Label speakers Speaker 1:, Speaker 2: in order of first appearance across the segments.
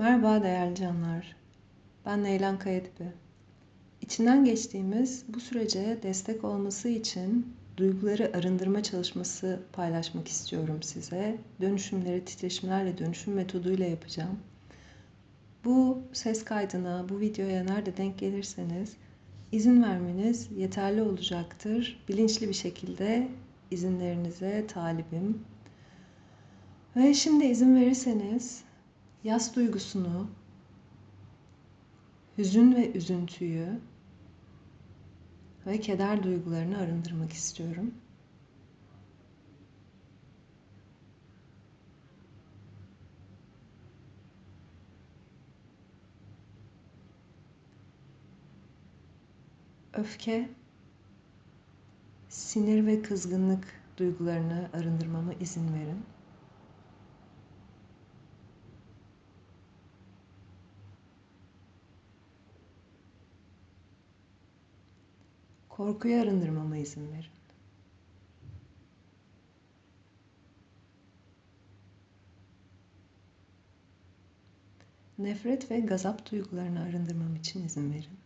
Speaker 1: Merhaba değerli canlar. Ben Neylan Kayadibi. İçinden geçtiğimiz bu sürece destek olması için duyguları arındırma çalışması paylaşmak istiyorum size. Dönüşümleri titreşimlerle dönüşüm metoduyla yapacağım. Bu ses kaydına, bu videoya nerede denk gelirseniz izin vermeniz yeterli olacaktır. Bilinçli bir şekilde izinlerinize talibim. Ve şimdi izin verirseniz yas duygusunu, hüzün ve üzüntüyü ve keder duygularını arındırmak istiyorum. Öfke, sinir ve kızgınlık duygularını arındırmama izin verin. Korkuyu arındırmama izin verin. Nefret ve gazap duygularını arındırmam için izin verin.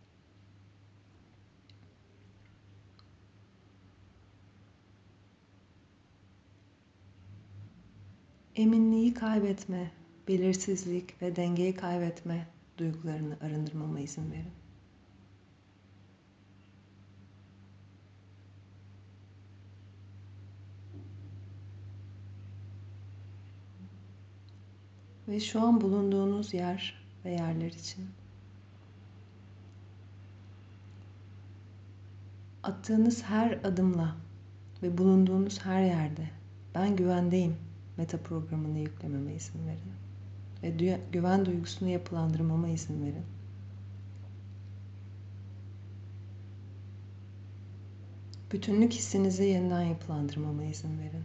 Speaker 1: Eminliği kaybetme, belirsizlik ve dengeyi kaybetme duygularını arındırmama izin verin. Ve şu an bulunduğunuz yer ve yerler için attığınız her adımla ve bulunduğunuz her yerde ben güvendeyim meta programını yüklememe izin verin ve güven duygusunu yapılandırmama izin verin. Bütünlük hissinizi yeniden yapılandırmama izin verin.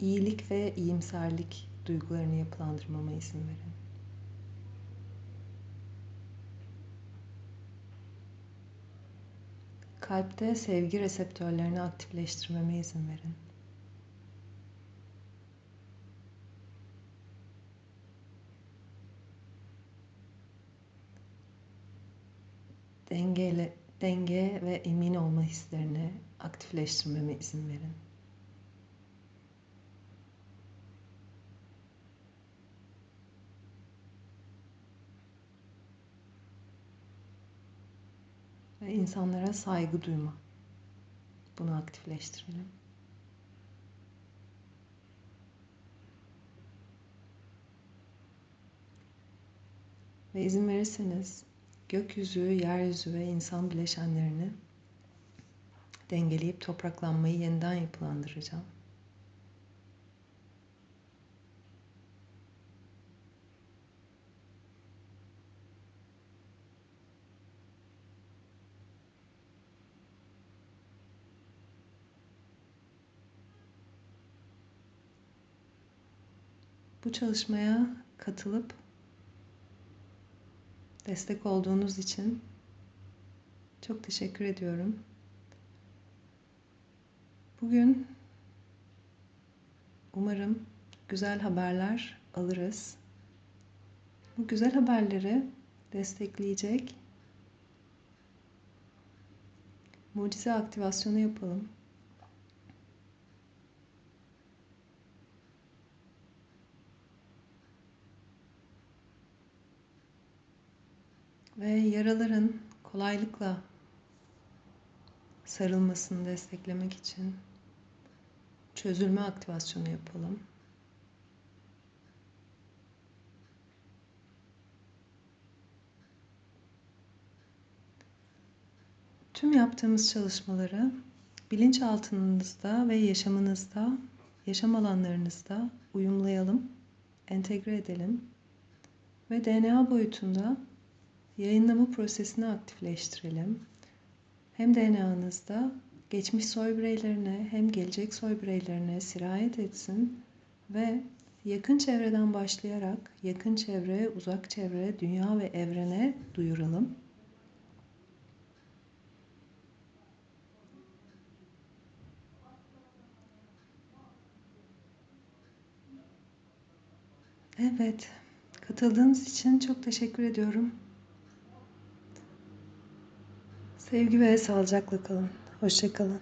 Speaker 1: İyilik ve iyimserlik duygularını yapılandırmama izin verin. Kalpte sevgi reseptörlerini aktifleştirmeme izin verin. Dengeyle, denge ve emin olma hislerini aktifleştirmeme izin verin. Ve insanlara saygı duyma. Bunu aktifleştirelim. Ve izin verirseniz gökyüzü, yeryüzü ve insan bileşenlerini dengeleyip topraklanmayı yeniden yapılandıracağım. Bu çalışmaya katılıp destek olduğunuz için çok teşekkür ediyorum. Bugün umarım güzel haberler alırız. Bu güzel haberleri destekleyecek mucize aktivasyonu yapalım. Ve yaraların kolaylıkla sarılmasını desteklemek için çözülme aktivasyonu yapalım. Tüm yaptığımız çalışmaları bilinçaltınızda ve yaşamınızda, yaşam alanlarınızda uyumlayalım, entegre edelim ve DNA boyutunda yayınlama prosesini aktifleştirelim. Hem DNA'nızda geçmiş soy bireylerine hem gelecek soy bireylerine sirayet etsin ve yakın çevreden başlayarak yakın çevre, uzak çevre, dünya ve evrene duyuralım. Evet, katıldığınız için çok teşekkür ediyorum. Sevgi ve sağlıcakla kalın. Hoşça kalın.